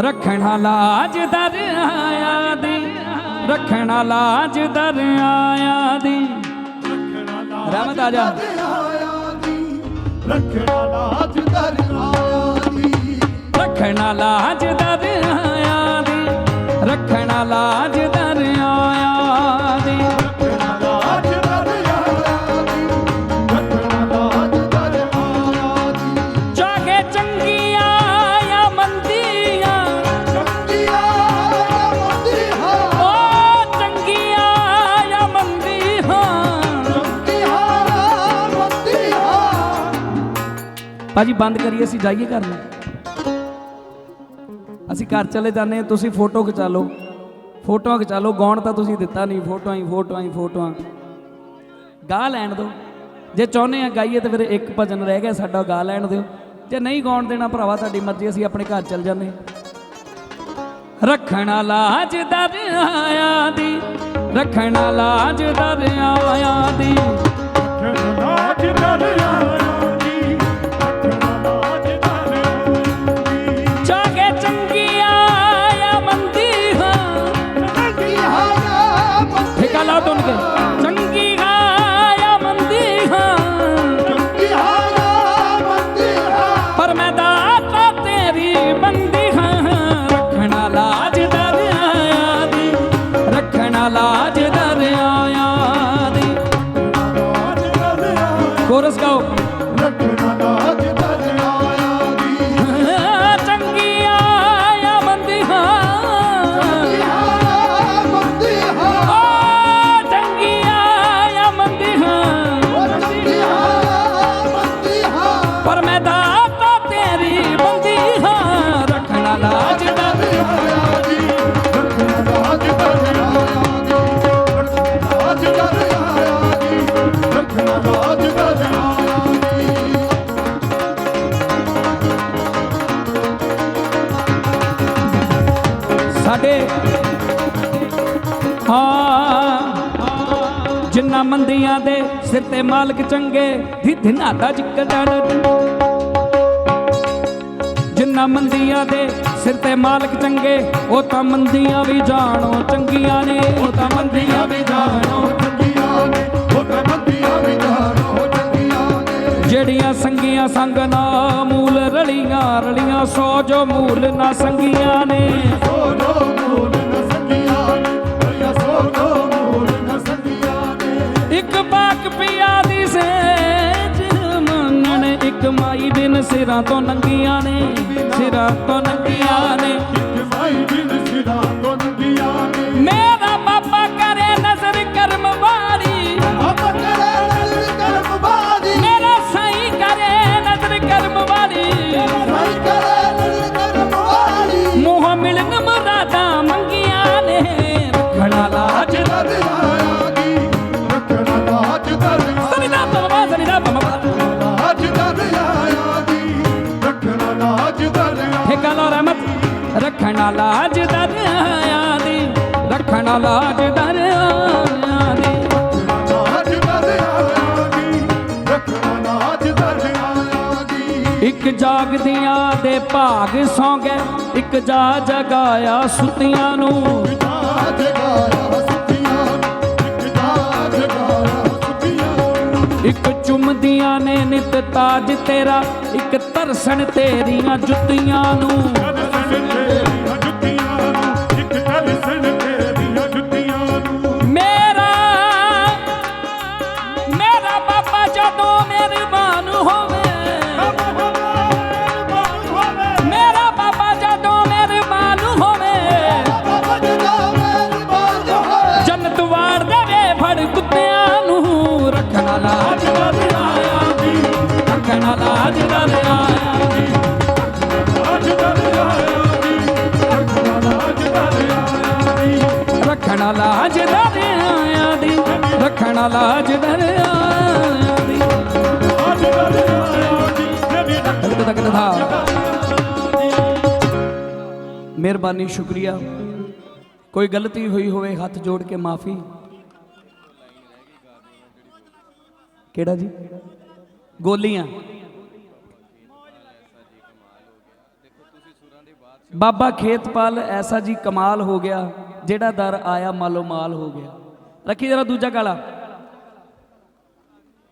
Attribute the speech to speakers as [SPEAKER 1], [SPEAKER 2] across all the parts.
[SPEAKER 1] ਰੱਖਣਾ ਲਾਜ ਦਰਿਆਇਆ ਦੀ। ਰੱਖਣਾ ਲਾਜ ਦਰਿਆਇਆ ਦੀ। ਰਹਿਮਤ ਆ ਜਾ
[SPEAKER 2] ਰੱਖਣਾ ਲਾਜ ਦਰਿਆਇਆ ਦੀ।
[SPEAKER 1] ਰੱਖਣਾ ਲਾਜ ਦਰਿਆਇਆ ਭਾਜੀ ਬੰਦ ਕਰੀਏ, ਅਸੀਂ ਜਾਈਏ ਘਰ ਨੂੰ। ਅਸੀਂ ਘਰ ਚਲੇ ਜਾਂਦੇ ਤੁਸੀਂ ਫੋਟੋ ਖਿਚਾ ਲਓ। ਫੋਟੋਆਂ ਖਿਚਾ ਲਓ, ਗਾਉਣ ਤਾਂ ਤੁਸੀਂ ਦਿੱਤਾ ਨਹੀਂ। ਫੋਟੋਆਂ ਹੀ ਫੋਟੋਆਂ ਹੀ, ਫੋਟੋਆਂ। ਗਾ ਲੈਣ ਦਿਓ। ਜੇ ਚਾਹੁੰਦੇ ਆ ਗਾਈਏ ਤਾਂ ਫਿਰ ਇੱਕ ਭਜਨ ਰਹਿ ਗਿਆ, ਸਾਡਾ ਗਾ ਲੈਣ ਦਿਓ। ਜੇ ਨਹੀਂ ਗਾਉਣ ਦੇਣਾ ਭਰਾਵਾ, ਤੁਹਾਡੀ ਮਰਜ਼ੀ, ਅਸੀਂ ਆਪਣੇ ਘਰ ਚਲ ਜਾਂਦੇ ਹਾਂ। ਰੱਖਣਾ ਲਾਜ ਦਰਿਆਇਆ ਦੀ, ਰੱਖਣਾ ਲਾਜ ਦਰਿਆਇਆ ਦੀ।
[SPEAKER 2] ਰੱਖਣਾ ਲਾਜ ਦਰਿਆਇਆ
[SPEAKER 1] ਹਾਂ, ਜਿੰਨਾ ਮੰਦੀਆਂ ਦੇ ਸਿਰ ਤੇ ਮਾਲਕ ਚੰਗੇ ਧਿਨਾ ਦਾ ਜਿਕਰ ਜਿੰਨਾ ਮੰਦੀਆਂ ਦੇ ਸਿਰ ਤੇ ਮਾਲਕ ਚੰਗੇ, ਉਹ ਤਾਂ ਮੰਦੀਆਂ ਵੀ ਜਾਣੋ, ਚੰਗੀਆਂ ਨੇ। ਉਹ ਤਾਂ ਮੰਦੀਆਂ ਵੀ ਜਾਣੋ,
[SPEAKER 2] ਚੰਗੀਆਂ ਨੇ।
[SPEAKER 1] ਜਿਹੜੀਆਂ ਸੰਗੀਆਂ ਸੰਗ ਨਾ ਮੂਲ ਰਲੀਆਂ ਰਲੀਆਂ ਸੋ ਜੋ ਮੂਲ ਨਾ ਸੰਗੀਆਂ ਨੇ।
[SPEAKER 2] ਸੋਨੋ ਮੂਲ ਨ ਸੰਗੀਆਂ ਨੇ ਰਿਆ ਸੋਨੋ ਮੂਲ ਨ ਸੰਗੀਆਂ ਨੇ।
[SPEAKER 1] ਇੱਕ ਬਾਕ ਪਿਆ ਦੀ ਸੇਜ ਮੰਗਣ ਇੱਕ ਮਾਈ ਬਿਨ ਸਿਰਾਂ ਤੋਂ ਨੰਗੀਆਂ ਨੇ। ਸਿਰਾਂ ਤੋਂ ਰੱਖਣਾ ਲਾਜ
[SPEAKER 2] ਦਰਿਆ ਦੀ ਰੱਖਣਾ ਲਾਜ ਦਰਿਆ
[SPEAKER 1] ਦੀ। ਲਾਜ
[SPEAKER 2] ਦਰਿਆਇਆ ਦੀ ਰੱਖਣਾ ਲਾਜ ਦਰਿਆਇਆ ਦੀ।
[SPEAKER 1] ਇੱਕ ਜਾਗਦੀਆਂ ਦੇ ਭਾਗ ਸੌ ਗਏ ਇੱਕ ਜਾ ਜਗਾਇਆ ਸੁੱਤੀਆਂ ਨੂੰ
[SPEAKER 2] ਜਾ ਜਗਾਇਆ ਇੱਕ
[SPEAKER 1] ਚੁੰਮਦੀਆਂ ਨੇ ਨਿਤ ਤਾਜ ਤੇਰਾ ਇੱਕ ਤਰਸਣ ਤੇਰੀਆਂ ਜੁੱਤੀਆਂ ਨੂੰ। ਲਾਜ ਦਾ ਦੀ, ਰੱਖਣਾ ਲਾਜ ਦਾ ਆਇਆ ਦੀ। ਤੱਕ ਤੱਕ ਦਿਖਾ ਮਿਹਰਬਾਨੀ, ਸ਼ੁਕਰੀਆ। ਕੋਈ ਗਲਤੀ ਹੋਈ ਹੋਵੇ, ਹੱਥ ਜੋੜ ਕੇ ਮਾਫੀ। ਕਿਹੜਾ ਜੀ? ਗੋਲੀਆਂ। ਬਾਬਾ ਖੇਤਪਾਲ ਐਸਾ ਜੀ ਕਮਾਲ ਹੋ ਗਿਆ। ਜਿਹੜਾ ਦਰ ਆਇਆ ਮਾਲੋ ਮਾਲ ਹੋ ਗਿਆ ਰੱਖੀ ਜਰਾ ਦੂਜਾ ਕਾਲਾ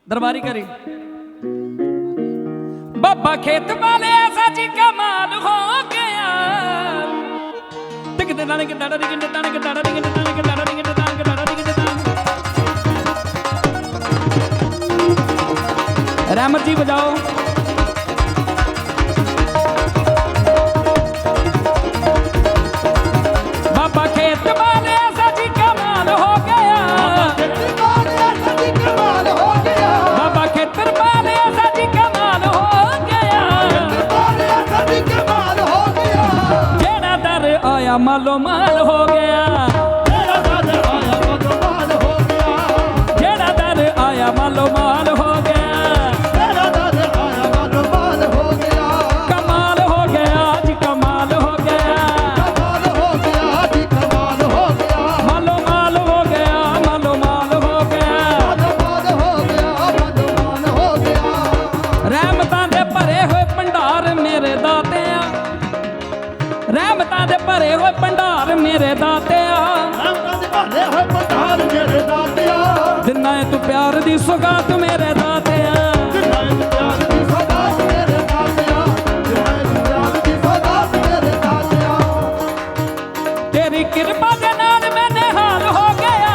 [SPEAKER 1] ਦਰਬਾਰੀ ਕਰੀ ਬਾਬਾ ਖੇਤ ਐਸਾ ਜੀ ਕਮਾਲ ਹੋ ਗਿਆ ਟਿਕ ਦੇ ਦਾਣੇ ਕਿ ਡਾੜਾ ਡਿਗ ਡੇ ਦਾਣੇ ਕਿ ਡਾੜਾ ਡਿਗ ਡੇ ਦਾਣੇ ਕਿ ਡਾੜਾ ਡਿਗ ਡੇ ਦਾਣੇ ਕਿ ਰਹਿਮਤ ਜੀ ਵਜਾਓ ਆਇਆ ਮਾਲੋ ਦਿਨਾਂ ਤੂੰ ਪਿਆਰ ਦੀ ਸੁਗਾਤ ਮੇਰੇ ਦਾਤਿਆ
[SPEAKER 2] ਜਿੰਨਾ ਪਿਆਰ ਦੀ ਸੌਗਾਤ ਮੇਰੇ ਦਾਤਿਆ ਜਿੰਨਾ ਪਿਆਰ ਦੀ ਸੌਗਾਤ ਮੇਰੇ ਦਾਤਿਆ
[SPEAKER 1] ਤੇਰੀ ਕਿਰਪਾ ਦੇ ਨਾਲ ਮੈਂ ਨਿਹਾਲ ਹੋ ਗਿਆ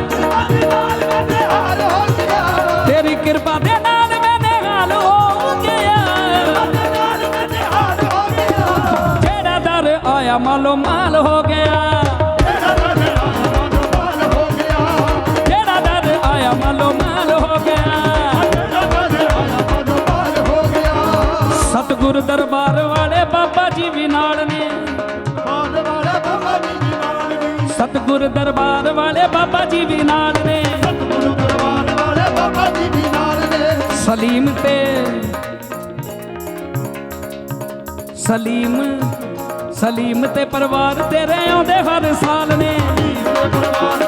[SPEAKER 2] ਅੱਜ ਨਾਲ ਮੇਰੇ ਹਾਲ ਹੋ ਗਿਆ।
[SPEAKER 1] ਤੇਰੀ ਕਿਰਪਾ ਦੇ ਨਾਲ ਮੈਂ ਨਿਹਾਲ ਹੋ ਗਿਆ
[SPEAKER 2] ਅੱਜ ਨਾਲ ਮੇਰੇ ਹਾਲ ਹੋ ਗਿਆ।
[SPEAKER 1] ਜਿਹੜਾ ਦਰ ਆਇਆ ਮਾਲੋ ਮਾਲ ਹੋ ਗਿਆ। ਸਲੀਮ ਤੇ ਸਲੀਮ ਸਲੀਮ ਤੇ ਪਰਿਵਾਰ ਤੇਰੇ ਆਉਂਦੇ ਹਰ ਸਾਲ ਨੇ।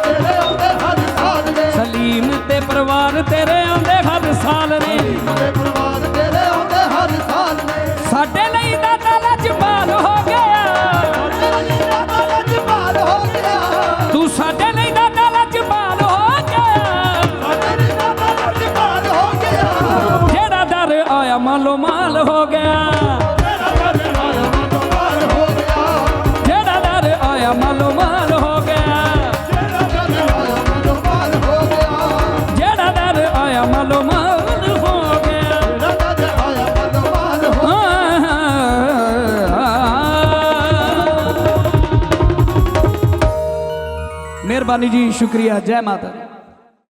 [SPEAKER 2] ਤੇਰੇ ਆਉਂਦੇ ਹਰ ਸਾਲ ਨੇ
[SPEAKER 1] ਸਲੀਮ ਤੇ ਪਰਿਵਾਰ ਤੇਰੇ ਆਉਂਦੇ ਹਰ ਸਾਲ ਨੇ। ਮਿਹਰਬਾਨੀ ਜੀ ਸ਼ੁਕਰੀਆ ਜੈ ਮਾਤਾ